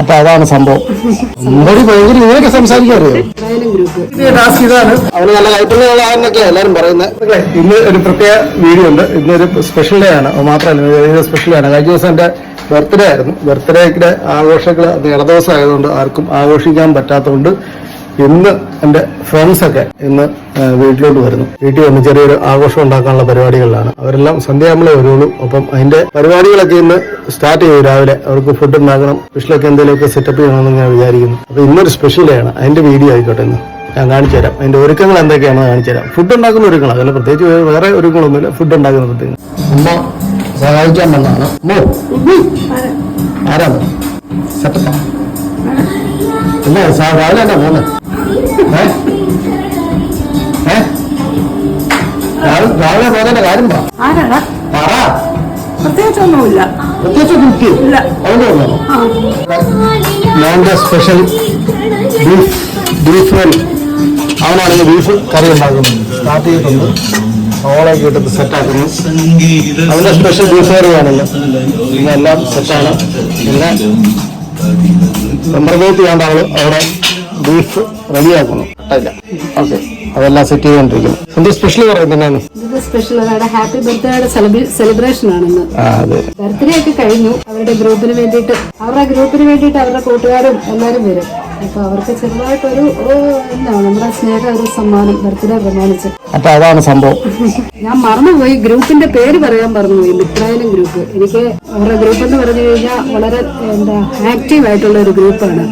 അപ്പൊ അതാണ് സംഭവം. ഭയങ്കര ഇങ്ങനെയൊക്കെ സംസാരിക്കാറിയോ? ടാസ്ക് ഇതാണ് അവന് നല്ല കൈപ്പുണ്യമുള്ളതെന്നൊക്കെ എല്ലാരും പറയുന്നത് ഇന്ന് ഒരു പ്രത്യേക വീഡിയോ ഉണ്ട്. ഇന്നൊരു സ്പെഷ്യൽ ഡേ ആണ്. മാത്രമല്ല സ്പെഷ്യൽ ഡേ ആണ്. കഴിഞ്ഞ ദിവസം എന്റെ ബർത്ത്ഡേ ആയിരുന്നു. ബർത്ത്ഡേക്ക് ആഘോഷങ്ങൾ അത് ഇടദിവസം ആയതുകൊണ്ട് ആർക്കും ആഘോഷിക്കാൻ പറ്റാത്തതുകൊണ്ട് ഇന്ന് എന്റെ ഫ്രണ്ട്സൊക്കെ ഇന്ന് വീട്ടിലോട്ട് വരുന്നു. വീട്ടിൽ വന്ന് ചെറിയൊരു ആഘോഷം ഉണ്ടാക്കാനുള്ള പരിപാടികളിലാണ്. അവരെല്ലാം സന്ധ്യാകുമ്പോഴേ വരുള്ളൂ. അപ്പം അതിന്റെ പരിപാടികളൊക്കെ ഇന്ന് സ്റ്റാർട്ട് ചെയ്യും രാവിലെ അവർക്ക് ഫുഡ് ഉണ്ടാക്കണം സ്പെഷ്യലൊക്കെ എന്തെങ്കിലുമൊക്കെ സെറ്റപ്പ് ചെയ്യണമെന്ന് ഞാൻ വിചാരിക്കുന്നു. അപ്പൊ ഇന്നൊരു സ്പെഷ്യൽ അതിന്റെ വീഡിയോ ആയിക്കോട്ടെ ഇന്ന്. ഞാൻ കാണിച്ചു തരാം. അതിന്റെ ഒരുക്കങ്ങൾ എന്തൊക്കെയാണെന്ന് കാണിച്ചു തരാം. ഫുഡ് ഉണ്ടാക്കുന്ന ഒരുക്കങ്ങൾ അതല്ല പ്രത്യേകിച്ച് വേറെ ഒരുക്കങ്ങളൊന്നുമില്ല. ഫുഡ് ഉണ്ടാക്കുന്ന പ്രത്യേകം അമ്മ സഹായിക്കാൻ വന്നതാണ്. അമ്മോ ആരാണ്? സെറ്റപ്പാ ഇല്ല രാവിലെ തന്നെ പോകുന്നത് പോകുന്നതിന്റെ കാര്യം ആരാടാ? പറ. പ്രത്യേകിച്ചൊന്നുമില്ല. പ്രത്യേകിച്ച് കുട്ടി അതുകൊണ്ട് വന്നോ ആ. ഞാന്റെ സ്പെഷ്യൽ ബീഫ് ബീഫ് അവനാണെങ്കിൽ ബീഫ് കറി ഉണ്ടാക്കുന്നു. സ്റ്റാർട്ട് ചെയ്തിട്ടുണ്ട്. ഓളൊക്കെ ഇട്ടിട്ട് സെറ്റാക്കുന്നു അവന്റെ സ്പെഷ്യൽ ബീഫ് കറിയാണല്ലോ ഇതെല്ലാം സെറ്റാണ് പിന്നെ സമ്പ്രദായത്തിൽ ചെയ്യാണ്ട് അവൾ. അവിടെ ബീഫ് റെഡിയാക്കുന്നു അല്ല ഓക്കെ അതെല്ലാം സെറ്റ് ചെയ്തുകൊണ്ടിരിക്കുന്നു. എന്താ സ്പെഷ്യൽ പറയുന്നത് ഇത് സ്പെഷ്യൽ അവരുടെ ഹാപ്പി ബർത്ത്ഡേയുടെ സെലിബ്രേഷൻ ആണ് ഇന്ന് അതെ. ബർത്ത്ഡേ ഒക്കെ കഴിഞ്ഞു. അവരുടെ ഗ്രൂപ്പിന് വേണ്ടിയിട്ട് അവരുടെ ഗ്രൂപ്പിന് വേണ്ടിയിട്ട് അവരുടെ കൂട്ടുകാരും എല്ലാവരും വരും. അപ്പൊ അവർക്ക് ചെറുതായിട്ടൊരു ഓ, എന്താ നമ്മുടെ സ്നേഹ ഒരു സമ്മാനം ബർത്ത്ഡേ പ്രമാണിച്ച്. അപ്പൊ അതാണ് സംഭവം. ഞാൻ മറന്നുപോയി. ഗ്രൂപ്പിന്റെ പേര് പറയാൻ മറന്നുപോയി. മിത്രായനം ഗ്രൂപ്പ് എനിക്ക് അവരുടെ ഗ്രൂപ്പ് എന്ന് പറഞ്ഞു കഴിഞ്ഞാൽ വളരെ എന്താ ആക്റ്റീവ് ആയിട്ടുള്ള ഒരു ഗ്രൂപ്പാണ്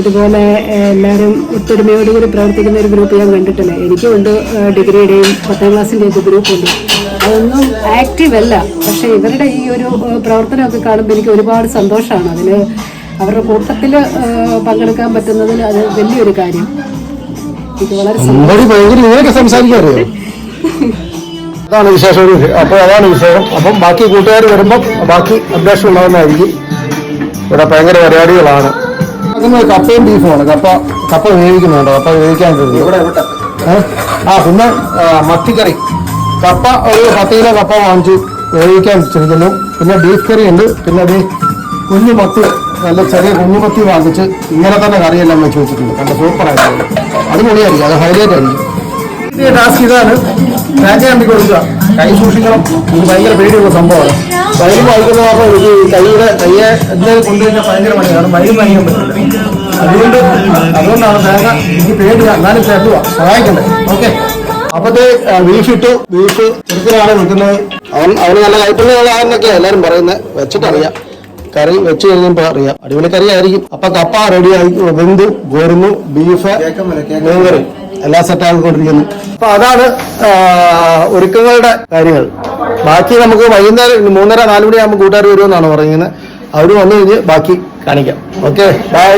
ഇതുപോലെ എല്ലാവരും ഒത്തൊരുമയോടുകൂടി പ്രവർത്തിക്കുന്ന ഒരു ഗ്രൂപ്പ് ഞാൻ കണ്ടിട്ടില്ല. എനിക്കും ഉണ്ട് ഡിഗ്രിയുടെയും പത്താം ക്ലാസ്സിന്റെ ഒക്കെ ഗ്രൂപ്പുണ്ട് അതൊന്നും ആക്റ്റീവ് അല്ല. പക്ഷേ ഇവരുടെ ഈ ഒരു പ്രവർത്തനമൊക്കെ കാണുമ്പോൾ എനിക്ക് ഒരുപാട് സന്തോഷമാണ്. അതിൽ അവരുടെ കൂട്ടത്തിൽ പങ്കെടുക്കാൻ പറ്റുന്നതിൽ അത് വലിയൊരു കാര്യം. എനിക്ക് വളരെ സംസാരിക്കാറിയോ അതാണ് വിശേഷം അപ്പോൾ അതാണ് വിശേഷം. അപ്പം ബാക്കി കൂട്ടുകാർ വരുമ്പം ബാക്കി അപ്ഡേഷൻ ഉണ്ടാകുന്നതായിരിക്കും ഇവിടെ ഭയങ്കര പരിപാടികളാണ്. അതിന് കപ്പയും ബീഫുമാണ്. കപ്പ കപ്പ വേവിക്കുന്നുണ്ട്. കപ്പ വേവിക്കാൻ ഇവിടെ ആ പിന്നെ മത്തിക്കറി. കപ്പ ഒരു പത്ത് കിലോ കപ്പ വാങ്ങിച്ച് വേവിക്കാൻ വെച്ചിരിക്കുന്നു പിന്നെ ബീഫ് കറി ഉണ്ട്. പിന്നെ അത് കുഞ്ഞു മത്തി നല്ല ചെറിയ കുഞ്ഞു മത്തി വാങ്ങിച്ച് ഇങ്ങനെ തന്നെ കറിയെല്ലാം വെച്ച് വെച്ചിട്ടുണ്ട്. നല്ല സൂപ്പറായിട്ട് അത് പൊളിയായിരിക്കും. അത് ഹൈലൈറ്റ് ആയിരിക്കും. ടാസ്ക് ഇതാണ്. കൊടുക്കുക. കൈ സൂക്ഷിക്കണം. ഇത് ഭയങ്കര പേടിയുള്ള സംഭവമാണ്. വയലും വായിക്കുന്ന മാത്രം കൈയുടെ കയ്യെ എന്തെങ്കിലും കൊണ്ടുകഴിഞ്ഞാൽ ഭയങ്കര പണിയാണ് വയലും വാങ്ങിക്കാൻ പറ്റില്ല. അതുകൊണ്ട് അതുകൊണ്ടാണ് തേങ്ങ എനിക്ക് പേടി എന്നാലും ചേർത്തുക സഹായിക്കണ്ടേ? ഓക്കെ. അപ്പത്തെ ബീഫ് ഇട്ടു ബീഫ് ചെറുക്കിലാണ് നിൽക്കുന്നത്. അവൻ അവന് നല്ല കൈപ്പുണ്യമുള്ളതെന്നൊക്കെ എല്ലാവരും പറയുന്നത്. വെച്ചിട്ടറിയാം. കറി വെച്ച് കഴിഞ്ഞപ്പോൾ അറിയാം. അടിപൊളി കറി ആയിരിക്കും അപ്പൊ കപ്പ റെഡിയായി വെന്ത് പോരുന്നു ബീഫ് മീൻകറി. എല്ലാം സെറ്റ് കൊണ്ടിരിക്കുന്നത് അപ്പൊ അതാണ് ഒരുക്കങ്ങളുടെ കാര്യങ്ങൾ. ബാക്കി നമുക്ക് വൈകുന്നേരം മൂന്നര നാല് മണിയാകുമ്പോൾ കൂട്ടുകാർ വരുമെന്നാണ് പറയുന്നത്. അവർ വന്നു കഴിഞ്ഞ് ബാക്കി കാണിക്കാം. Okay bye